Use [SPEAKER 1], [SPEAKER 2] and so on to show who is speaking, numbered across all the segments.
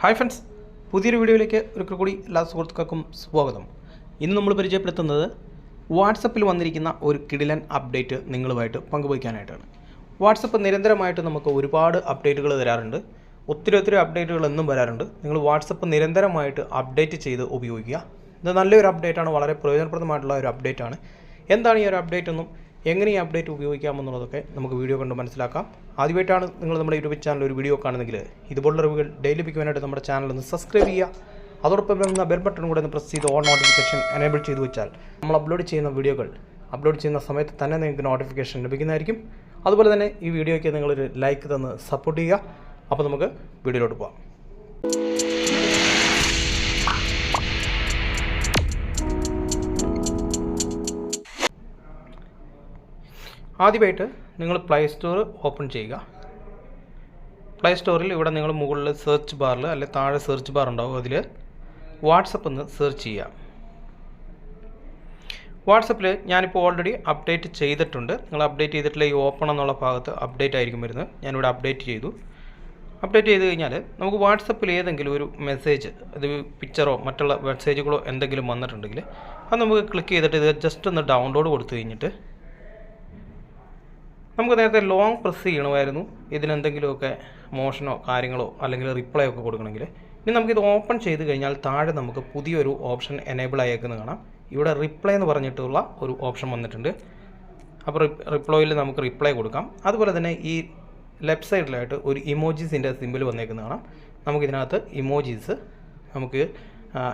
[SPEAKER 1] Hi friends പുതിയൊരു വീഡിയോയിലേക്ക് ഒരിക്കൽ കൂടി എല്ലാ സുഹൃത്തുക്കൾക്കും സ്വാഗതം. ഇന്ന് നമ്മൾ പരിചയപ്പെടുത്തുന്നത് വാട്സപ്പിൽ വന്നിരിക്കുന്ന ഒരു കിടിലൻ അപ്ഡേറ്റ് നിങ്ങളുമായിട്ട് പങ്കുവയ്ക്കാനായിട്ടാണ്. വാട്സപ്പ് നിരന്തരമായിട്ട് നമുക്ക് ഒരുപാട് അപ്ഡേറ്റുകൾ തരാറുണ്ട്. ഒത്തിരി ഒത്തിരി അപ്ഡേറ്റുകൾ എന്നും വരാറുണ്ട്. നിങ്ങൾ വാട്സപ്പ് നിരന്തരമായിട്ട് അപ്ഡേറ്റ് ചെയ്ത് ഉപയോഗിക്കുക. ഇത് നല്ലൊരു അപ്ഡേറ്റാണ് വളരെ പ്രയോജനപ്രദമായിട്ടുള്ള ഒരു അപ്ഡേറ്റാണ്. എന്താണ് ഈ ഒരു അപ്ഡേറ്റ് എന്നും എങ്ങനെ ഈ അപ്ഡേറ്റ് ഉപയോഗിക്കാമെന്നുള്ളതൊക്കെ നമുക്ക് വീഡിയോ കണ്ട് മനസ്സിലാക്കാം. ആദ്യമായിട്ടാണ് നിങ്ങൾ നമ്മുടെ യൂട്യൂബ് ചാനൽ ഒരു വീഡിയോ കാണുന്നെങ്കിൽ ഇതുപോലുള്ള റിവ്യൂകൾ ഡെയിലി ലഭിക്കുവാനായിട്ട് നമ്മുടെ ചാനൽ ഒന്ന് സബ്സ്ക്രൈബ് ചെയ്യുക. അതോടൊപ്പം വരുന്ന ബെൽ ബട്ടൺ കൂടെ ഒന്ന് പ്രസ് ചെയ്ത് ഓൺ നോട്ടിഫിക്കേഷൻ എനേബിൾ ചെയ്ത് വെച്ചാൽ നമ്മൾ അപ്ലോഡ് ചെയ്യുന്ന വീഡിയോകൾ അപ്ലോഡ് ചെയ്യുന്ന സമയത്ത് തന്നെ നിങ്ങൾക്ക് നോട്ടിഫിക്കേഷൻ ലഭിക്കുന്നതായിരിക്കും. അതുപോലെ തന്നെ ഈ വീഡിയോയ്ക്ക് നിങ്ങളൊരു ലൈക്ക് തന്ന് സപ്പോർട്ട് ചെയ്യുക. അപ്പോൾ നമുക്ക് വീഡിയോയിലോട്ട് പോകാം ആദ്യമായിട്ട് നിങ്ങൾ പ്ലേ സ്റ്റോർ ഓപ്പൺ ചെയ്യുക. പ്ലേ സ്റ്റോറിൽ ഇവിടെ നിങ്ങൾ മുകളിൽ സെർച്ച് ബാറിൽ അല്ലെ താഴെ സെർച്ച് ബാർ ഉണ്ടാവും. അതിൽ വാട്സപ്പ് എന്ന് സെർച്ച് ചെയ്യുക. വാട്സപ്പിൽ ഞാനിപ്പോൾ ഓൾറെഡി അപ്ഡേറ്റ് ചെയ്തിട്ടുണ്ട്. നിങ്ങൾ അപ്ഡേറ്റ് ചെയ്തിട്ടില്ല ഈ ഓപ്പൺ എന്നുള്ള ഭാഗത്ത് അപ്ഡേറ്റ് ആയിരിക്കും വരുന്നത്. ഞാനിവിടെ അപ്ഡേറ്റ് ചെയ്തു. അപ്ഡേറ്റ് ചെയ്ത് കഴിഞ്ഞാൽ നമുക്ക് വാട്സപ്പിൽ ഏതെങ്കിലും ഒരു മെസ്സേജ് അത് പിക്ചറോ മറ്റുള്ള മെസ്സേജുകളോ എന്തെങ്കിലും വന്നിട്ടുണ്ടെങ്കിൽ അത് നമുക്ക് ക്ലിക്ക് ചെയ്തിട്ട് ഇത് ജസ്റ്റ് ഒന്ന് ഡൗൺലോഡ് കൊടുത്തു കഴിഞ്ഞിട്ട് നമുക്ക് നേരത്തെ ലോങ് പ്രസ് ചെയ്യണമായിരുന്നു. ഇതിനെന്തെങ്കിലുമൊക്കെ മോഷനോ കാര്യങ്ങളോ അല്ലെങ്കിൽ റിപ്ലൈ ഒക്കെ കൊടുക്കണമെങ്കിൽ. ഇനി നമുക്കിത് ഓപ്പൺ ചെയ്ത് കഴിഞ്ഞാൽ താഴെ നമുക്ക് പുതിയൊരു ഓപ്ഷൻ എനേബിൾ ആയേക്കുന്നത് കാണാം. ഇവിടെ റിപ്ലൈ എന്ന് പറഞ്ഞിട്ടുള്ള ഒരു ഓപ്ഷൻ വന്നിട്ടുണ്ട്. അപ്പോൾ റിപ്ലോയിൽ നമുക്ക് റിപ്ലൈ കൊടുക്കാം. അതുപോലെ തന്നെ ഈ ലെഫ്റ്റ് സൈഡിലായിട്ട് ഒരു ഇമോജീസിന്റെ സിമ്പിൾ വന്നേക്കുന്നത് കാണാം. നമുക്കിതിനകത്ത് ഇമോജീസ് നമുക്ക്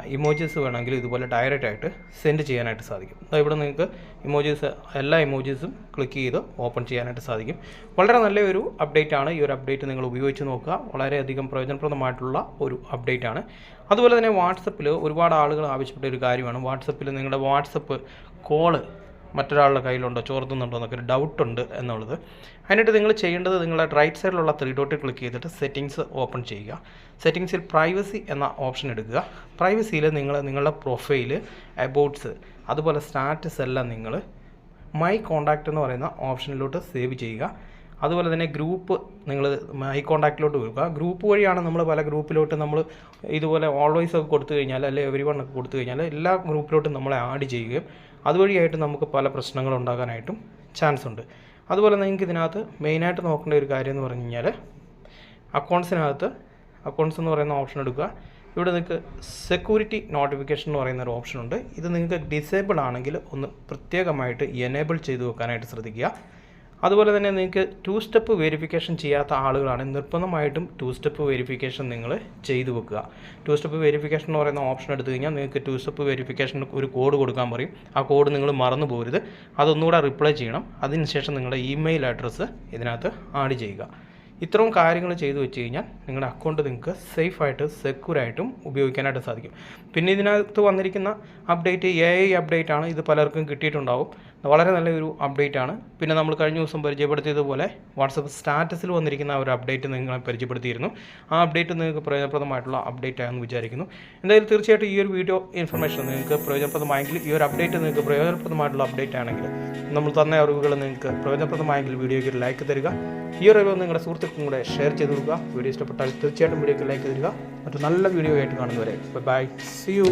[SPEAKER 1] ഇമോജീസ് വേണമെങ്കിൽ ഇതുപോലെ ഡയറക്റ്റ് ആയിട്ട് സെൻഡ് ചെയ്യാനായിട്ട് സാധിക്കും. ഇവിടെ നിങ്ങൾക്ക് ഇമോജീസ് എല്ലാ ഇമോജീസും ക്ലിക്ക് ചെയ്ത് ഓപ്പൺ ചെയ്യാനായിട്ട് സാധിക്കും. വളരെ നല്ലൊരു അപ്ഡേറ്റ് ആണ്. ഈ ഒരു അപ്ഡേറ്റ് നിങ്ങൾ ഉപയോഗിച്ച് നോക്കുക. വളരെയധികം പ്രയോജനപ്രദമായിട്ടുള്ള ഒരു അപ്ഡേറ്റ് ആണ്. അതുപോലെ തന്നെ വാട്സപ്പിൽ ഒരുപാട് ആളുകൾ ആവശ്യപ്പെട്ട ഒരു കാര്യമാണ്. വാട്സപ്പിൽ നിങ്ങളുടെ വാട്സപ്പ് കോൾ മറ്റൊരാളുടെ കയ്യിലുണ്ടോ ചോർത്തുന്നുണ്ടോ എന്നൊക്കെ ഒരു ഡൗട്ട് ഉണ്ട് എന്നുള്ളത്. അതിനായിട്ട് നിങ്ങൾ ചെയ്യേണ്ടത് നിങ്ങളുടെ റൈറ്റ് സൈഡിലുള്ള ത്രീ ഡോട്ടിൽ ക്ലിക്ക് ചെയ്തിട്ട് സെറ്റിങ്സ് ഓപ്പൺ ചെയ്യുക. സെറ്റിങ്സിൽ പ്രൈവസി എന്ന ഓപ്ഷൻ എടുക്കുക. പ്രൈവസിയിൽ നിങ്ങൾ നിങ്ങളുടെ പ്രൊഫൈൽ അബൌട്ട്സ് അതുപോലെ സ്റ്റാറ്റസ് എല്ലാം നിങ്ങൾ മൈ കോണ്ടാക്റ്റ് എന്ന് പറയുന്ന ഓപ്ഷനിലോട്ട് സേവ് ചെയ്യുക. അതുപോലെ തന്നെ ഗ്രൂപ്പ് നിങ്ങൾ ഐ കോണ്ടാക്റ്റിലോട്ട് കൊടുക്കുക ഗ്രൂപ്പ് വഴിയാണ് നമ്മൾ പല ഗ്രൂപ്പിലോട്ട് നമ്മൾ ഇതുപോലെ ഓൾവേസ് ഒക്കെ കൊടുത്തു കഴിഞ്ഞാൽ അല്ലെങ്കിൽ എവരി വൺ ഒക്കെ കൊടുത്തു കഴിഞ്ഞാൽ എല്ലാ ഗ്രൂപ്പിലോട്ടും നമ്മളെ ആഡ് ചെയ്യുകയും അതുവഴിയായിട്ട് നമുക്ക് പല പ്രശ്നങ്ങൾ ഉണ്ടാകാനായിട്ടും ചാൻസ് ഉണ്ട്. അതുപോലെ നിങ്ങൾക്ക് ഇതിനകത്ത് മെയിനായിട്ട് നോക്കേണ്ട ഒരു കാര്യം എന്ന് പറഞ്ഞു കഴിഞ്ഞാൽ അക്കൗണ്ട്സിനകത്ത് അക്കൗണ്ട്സ് എന്ന് പറയുന്ന ഓപ്ഷൻ എടുക്കുക. ഇവിടെ നിങ്ങൾക്ക് സെക്യൂരിറ്റി നോട്ടിഫിക്കേഷൻ എന്ന് പറയുന്ന ഒരു ഓപ്ഷൻ ഉണ്ട്. ഇത് നിങ്ങൾക്ക് ഡിസേബിൾ ആണെങ്കിൽ ഒന്ന് പ്രത്യേകമായിട്ട് എനേബിൾ ചെയ്ത് വെക്കാനായിട്ട് ശ്രദ്ധിക്കുക. അതുപോലെ തന്നെ നിങ്ങൾക്ക് ടു സ്റ്റെപ്പ് വെരിഫിക്കേഷൻ ചെയ്യാത്ത ആളുകളാണ് നിർബന്ധമായിട്ടും ടു സ്റ്റെപ്പ് വെരിഫിക്കേഷൻ നിങ്ങൾ ചെയ്തു വെക്കുക. ടു സ്റ്റെപ്പ് വെരിഫിക്കേഷൻ എന്ന് പറയുന്ന ഓപ്ഷൻ എടുത്തു കഴിഞ്ഞാൽ നിങ്ങൾക്ക് ടു സ്റ്റെപ്പ് വെരിഫിക്കേഷൻ ഒരു കോഡ് കൊടുക്കാൻ പറയും. ആ കോഡ് നിങ്ങൾ മറന്നു പോരുത്. അതൊന്നുകൂടെ റിപ്ലൈ ചെയ്യണം. അതിനുശേഷം നിങ്ങളുടെ ഇമെയിൽ അഡ്രസ്സ് ഇതിനകത്ത് ആഡ് ചെയ്യുക. ഇത്രയും കാര്യങ്ങൾ ചെയ്തു വെച്ച് കഴിഞ്ഞാൽ നിങ്ങളുടെ അക്കൗണ്ട് നിങ്ങൾക്ക് സേഫായിട്ട് സെക്യൂറായിട്ടും ഉപയോഗിക്കാനായിട്ട് സാധിക്കും. പിന്നെ ഇതിനകത്ത് വന്നിരിക്കുന്ന അപ്ഡേറ്റ് എ ഐ അപ്ഡേറ്റ് ആണ് ഇത് പലർക്കും കിട്ടിയിട്ടുണ്ടാവും. വളരെ നല്ലൊരു അപ്ഡേറ്റ് ആണ്. പിന്നെ നമ്മൾ കഴിഞ്ഞ ദിവസം പരിചയപ്പെടുത്തിയതുപോലെ വാട്സപ്പ് സ്റ്റാറ്റസിൽ വന്നിരിക്കുന്ന ഒരു അപ്ഡേറ്റ് നിങ്ങളെ പരിചയപ്പെടുത്തിയിരുന്നു. ആ അപ്ഡേറ്റ് നിങ്ങൾക്ക് പ്രയോജനപ്രദമായിട്ടുള്ള അപ്ഡേറ്റ് ആണെന്ന് വിചാരിക്കുന്നു. എന്തായാലും തീർച്ചയായിട്ടും ഈ ഒരു വീഡിയോ ഇൻഫർമേഷൻ നിങ്ങൾക്ക് പ്രയോജനപ്രദമായെങ്കിൽ ഈ ഒരു അപ്ഡേറ്റ് നിങ്ങൾക്ക് പ്രയോജനപ്രദമായിട്ടുള്ള അപ്ഡേറ്റ് ആണെങ്കിൽ നമ്മൾ തന്ന അറിവുകൾ നിങ്ങൾക്ക് പ്രയോജനപ്രദമായെങ്കിൽ വീഡിയോയ്ക്ക് ഒരു ലൈക്ക് തരിക. ഈ ഒരു അറിവ് നിങ്ങളുടെ സുഹൃത്തുക്കളും കൂടെ ഷെയർ ചെയ്ത് കൊടുക്കുക. വീഡിയോ ഇഷ്ടപ്പെട്ടാൽ തീർച്ചയായിട്ടും വീഡിയോയ്ക്ക് ലൈക്ക് തരിക. മറ്റു നല്ല വീഡിയോ ആയിട്ട് കാണുന്നവരെ ബൈ സി യു